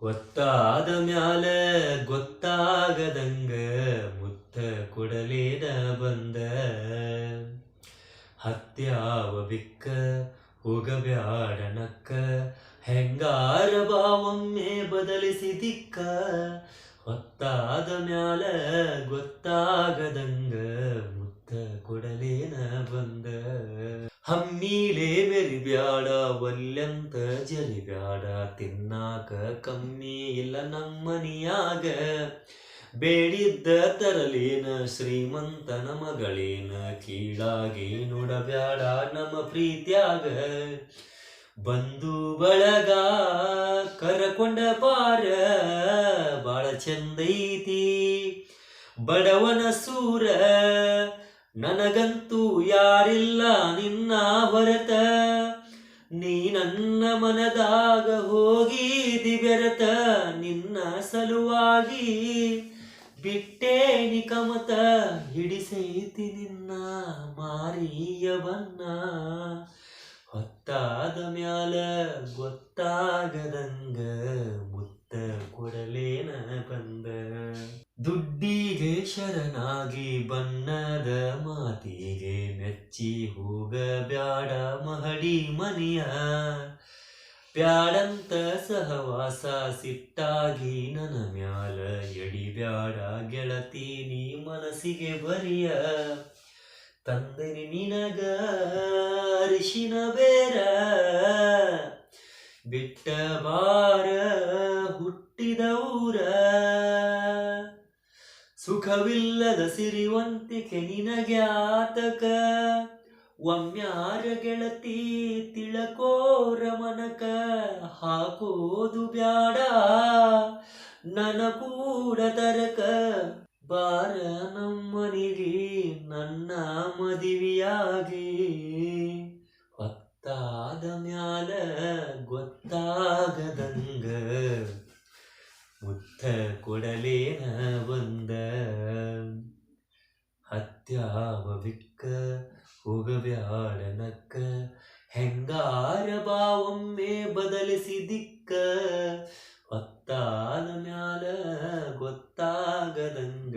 ಹೊತ್ತಾದ ಮ್ಯಾಲ ಗೊತ್ತಾಗದಂಗ ಮುತ್ತ ಕೊಡಲೇದ ಬಂದ. ಹತ್ಯಾವ ಬಿಕ್ಕ ಹೋಗಬ್ಯಾಡನಕ್ಕ ಹೆಂಗಾರ ಬಾವೊಮ್ಮೆ ಬದಲಿಸಿ ದಿಕ್ಕ. ಮ್ಯಾಲ ಗೊತ್ತಾಗದಂಗ ಹಮ್ಮೀಲೆ ಮೆರಿಬ್ಯಾಡ, ಒಲ್ಯಂತ ಜರಿಬ್ಯಾಡ. ತಿನ್ನಾಕ ಕಮ್ಮಿ ಇಲ್ಲ ನಮ್ಮನಿಯಾಗ. ಬೇಡಿದ್ದ ತರಲೇನ ಶ್ರೀಮಂತನ ಮಗಳೇನ ಕೀಳಾಗಿ ನೋಡಬ್ಯಾಡ ನಮ್ಮ ಪ್ರೀತ್ಯಾಗ. ಬಂದು ಬಳಗ ಕರಕೊಂಡ ಬಾರ ಬಾಳ ಚಂದೈತಿ. ಬಡವನ ಸೂರ ನನಗಂತೂ ಯಾರಿಲ್ಲ ನಿನ್ನ ಹೊರತ. ನೀ ನನ್ನ ಮನದಾಗ ಹೋಗಿ ಬೆರತ ನಿನ್ನ ಸಲುವಾಗಿ ಬಿಟ್ಟೇನಿ ಕಮತ. ಹಿಡಿಸೈತಿ ನಿನ್ನ ಮಾರಿಯ ಶರಣಾಗಿ ಬಣ್ಣದ ಮಾತಿಗೆ ಮೆಚ್ಚಿ ಹೋಗ ಬ್ಯಾಡ ಮಹಡಿ ಮನೆಯ. ಬ್ಯಾಡಂತ ಸಹವಾಸ ಸಿಟ್ಟಾಗಿ ನನ್ನ ಮ್ಯಾಲ ಎಡಿಬ್ಯಾಡ ಗೆಳತಿ ನೀ ಮನಸ್ಸಿಗೆ ಬರಿಯ. ತಂದನಿ ನಿನಗ ಅರಿಶಿನ ಬೇರ. ಬಿಟ್ಟ ಬಾರ ಹುಟ್ಟಿದ ಊರ. ಸುಖವಿಲ್ಲದ ಸಿರಿವಂತಿಕೆ ನಿನಗ್ಯಾತಕ ಒಮ್ಮ್ಯಾರ ಗೆಳತಿ ತಿಳಕೋರ ಮನಕ ಹಾಕೋದು ಬ್ಯಾಡ. ನನ ಕೂಡ ತರಕ ಬಾರ ನಮ್ಮನಿಗೆ ನನ್ನ ಮದುವೆಯಾಗಿ. ಹೊತ್ತಾದ ಮ್ಯಾಲ ಗೊತ್ತಾಗದಂಗ ಇಷ್ಟ ಕೊಡಲೇನ ಬಂದ ಹತ್ಯಾವ ವಿಕ್ಕ ಹೋಗವ್ಯಾಳನಕ್ಕ ಹೆಂಗಾರ ಬಾವೊಮ್ಮೆ ಬದಲಿಸಿ ದಿಕ್ಕ? ಹೊತ್ತಾದ ಮ್ಯಾಲ ಗೊತ್ತಾಗದಂಗ